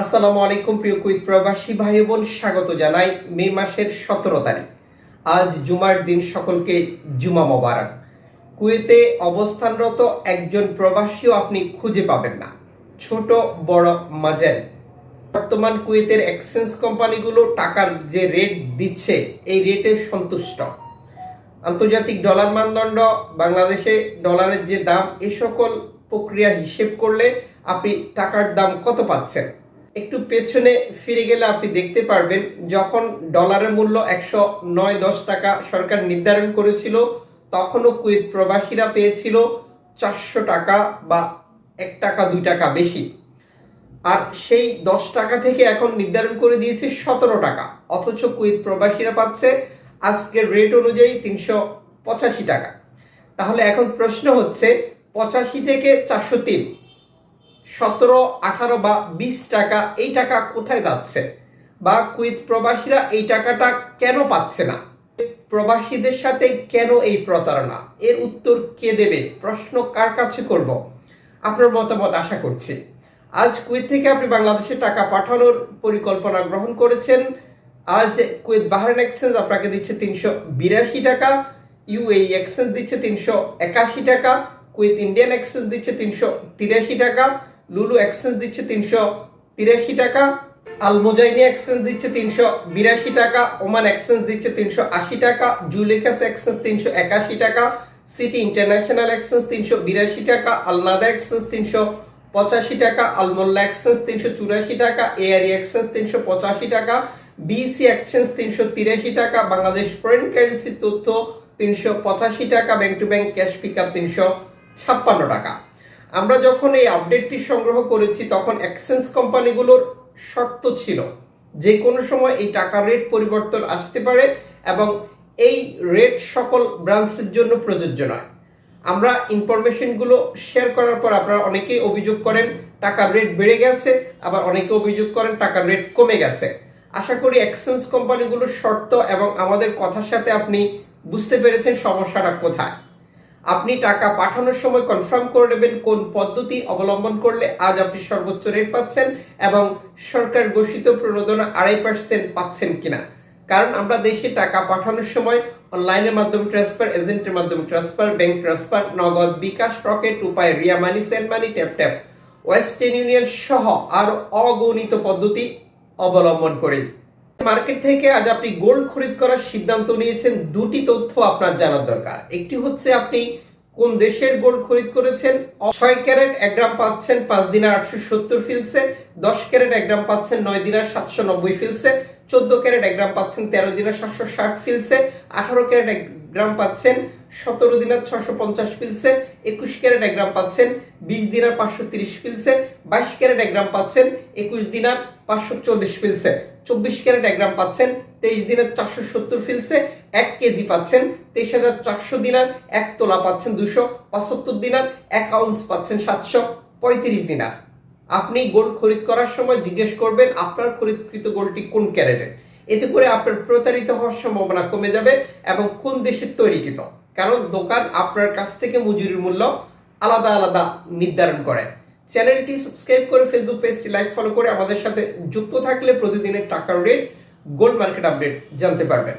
আসসালামু আলাইকুম, প্রিয় কুইত প্রবাসী ভাই বোন স্বাগত জানাই মে মাসের সতেরো তারিখ। আজ জুমার দিন সকলকে জুমা মোবারক। কুয়েতে অবস্থানরত একজন প্রবাসীও আপনি খুঁজে পাবেন না। ছোট, বড়, মাঝারি। বর্তমান কুয়েতের এক্সচেঞ্জ কোম্পানিগুলো টাকার যে রেট দিচ্ছে, এই রেটে সন্তুষ্ট। আন্তর্জাতিক ডলার মানদণ্ড, বাংলাদেশে ডলারের যে দাম, এ সকল প্রক্রিয়া হিসেব করলে আপনি টাকার দাম কত পাচ্ছেন? একটু পেছনে ফিরে গেলে আপনি দেখতে পারবেন, যখন ডলারের মূল্য একশো নয় দশ টাকা সরকার নির্ধারণ করেছিল, তখনও কুয়েত প্রবাসীরা পেয়েছিল চারশো টাকা বা এক টাকা, দুই টাকা বেশি। আর সেই দশ টাকা থেকে এখন নির্ধারণ করে দিয়েছে সতেরো টাকা, অথচ কুয়েত প্রবাসীরা পাচ্ছে আজকের রেট অনুযায়ী তিনশো পঁচাশি টাকা। তাহলে এখন প্রশ্ন হচ্ছে, পঁচাশি থেকে চারশো তিন সতেরো, আঠারো বা বিশ টাকা এই টাকা কোথায় যাচ্ছে? বা কুয়েত প্রবাসীরা এই টাকাটা কেন পাচ্ছে না? প্রবাসীদের সাথে কেন এই প্রতারণা? এর উত্তর কে দেবে? প্রশ্ন কার কাছে করব? আপনার মতামত আশা করছি। আজ কুয়েত থেকে আপনি বাংলাদেশে টাকা পাঠানোর পরিকল্পনা গ্রহণ করেছেন। আজ কুয়েত বাহারান এক্সচেঞ্জ আপনাকে দিচ্ছে তিনশো বিরাশি টাকা, ইউএই এক্সচেঞ্জ দিচ্ছে তিনশো একাশি টাকা, কুয়েত ইন্ডিয়ান এক্সচেঞ্জ দিচ্ছে তিনশো তিরাশি টাকা লুলু এক্সচেঞ্জ দিচ্ছে তিনশো তিরাশি টাকা আলমোজাইনি এক্সচেঞ্জ দিচ্ছে তিনশো বিরাশি টাকা, ওমান এক্সচেঞ্জ দিচ্ছে তিনশো আশি টাকা, জুলেখাস এক্সচেঞ্জ তিনশো একাশি টাকা সিটি ইন্টারন্যাশনাল এক্সচেঞ্জ তিনশো বিরাশি টাকা আলনাদা এক্সচেঞ্জ তিনশো পঁচাশি টাকা আলমোল্লা এক্সচেঞ্জ তিনশো চুরাশি টাকা, এআরই এক্সচেঞ্জ তিনশো পঁচাশি টাকা, বিসি এক্সচেঞ্জ তিনশো তিরাশি টাকা, বাংলাদেশ ফরেন কারেন্সি তথ্য তিনশো পঁচাশি টাকা bank to bank cash pick up তিনশো ছাপ্পান্ন টাকা। আমরা যখন এই আপডেটটি সংগ্রহ করেছি, তখন এক্সচেঞ্জ কোম্পানিগুলোর শর্ত ছিল যে কোনো সময় এই টাকার রেট পরিবর্তন আসতে পারে এবং এই রেট সকল ব্রাঞ্চের জন্য প্রযোজ্য নয়। আমরা ইনফরমেশনগুলো শেয়ার করার পর আপনারা অনেকেই অভিযোগ করেন, টাকার রেট বেড়ে গেছে, আবার অনেকে অভিযোগ করেন, টাকার রেট কমে গেছে। আশা করি এক্সচেঞ্জ কোম্পানিগুলোর শর্ত এবং আমাদের কথার সাথে আপনি বুঝতে পেরেছেন সমস্যাটা কোথায়। আপনি টাকা পাঠানোর সময় কনফার্ম করে নেবেন কোন পদ্ধতি অবলম্বন করলে আজ আপনি সর্বোচ্চ রেট পাচ্ছেন এবং সরকার ঘোষিত প্রণোদনা আড়াই পার্সেন্ট পাচ্ছেন কিনা। কারণ আমরা দেশে টাকা পাঠানোর সময় অনলাইনের মাধ্যমে ট্রান্সফার এজেন্টের মাধ্যমে transfer bank transfer Nagad bKash Rocket Upay, Ria Money send money Tap Tap Western Union সহ আরও অগণিত পদ্ধতি অবলম্বন করি মার্কেট থেকে আজ আপনি গোল্ড খরিদ করার সিদ্ধান্ত নিয়েছেন, দুটি তথ্য আপনার জানার দরকার। একটি হচ্ছে আপনি কোন দেশের গোল্ড খরিদ করেছেন, ছয় ক্যারেট এক গ্রাম পাচ্ছেন পাঁচ দিনের আটশো সত্তর ফিলসে, দশ ক্যারেট এক গ্রাম পাচ্ছেন নয় দিনের সাতশো নব্বই ফিলসে চোদ্দ ক্যারেট এক গ্রাম পাচ্ছেন তেরো দিনার সাতশো ষাট ফিলসে, আঠারো ক্যারেট এক গ্রাম পাচ্ছেন সতেরো দিনার ছশো পঞ্চাশ ফিলসে, একুশ ক্যারেট এক গ্রাম পাচ্ছেন বিশ দিনার পাঁচশো তিরিশ ফিলসে, বাইশ ক্যারেট এক গ্রাম পাচ্ছেন একুশ দিনার পাঁচশো চল্লিশ ফিলসে, চব্বিশ ক্যারেট এক গ্রাম পাচ্ছেন তেইশ দিনের চারশো সত্তর ফিলসে, এক কেজি পাচ্ছেন তেইশ হাজার চারশো দিনার এক তোলা পাচ্ছেন দুশো, পঁচাত্তর দিনার এক আউন্স পাচ্ছেন সাতশো পঁয়ত্রিশ দিনার আপনি গোল্ড খরিদ করার সময় জিজ্ঞেস করবেন, আপনার খরিদকৃত গোল্ডটি কোন ক্যারেটের এতে করে আপনার প্রতারিত হওয়ার সম্ভাবনা কমে যাবে এবং কোন দেশের তৈরিকৃত? কারণ দোকান আপনার কাছ থেকে মজুরির মূল্য আলাদা আলাদা নির্ধারণ করে। চ্যানেলটি সাবস্ক্রাইব করে ফেসবুক পেজটি লাইক ফলো করে আমাদের সাথে যুক্ত থাকলে প্রতিদিনের টাকার রেট গোল্ড মার্কেট আপডেট জানতে পারবেন।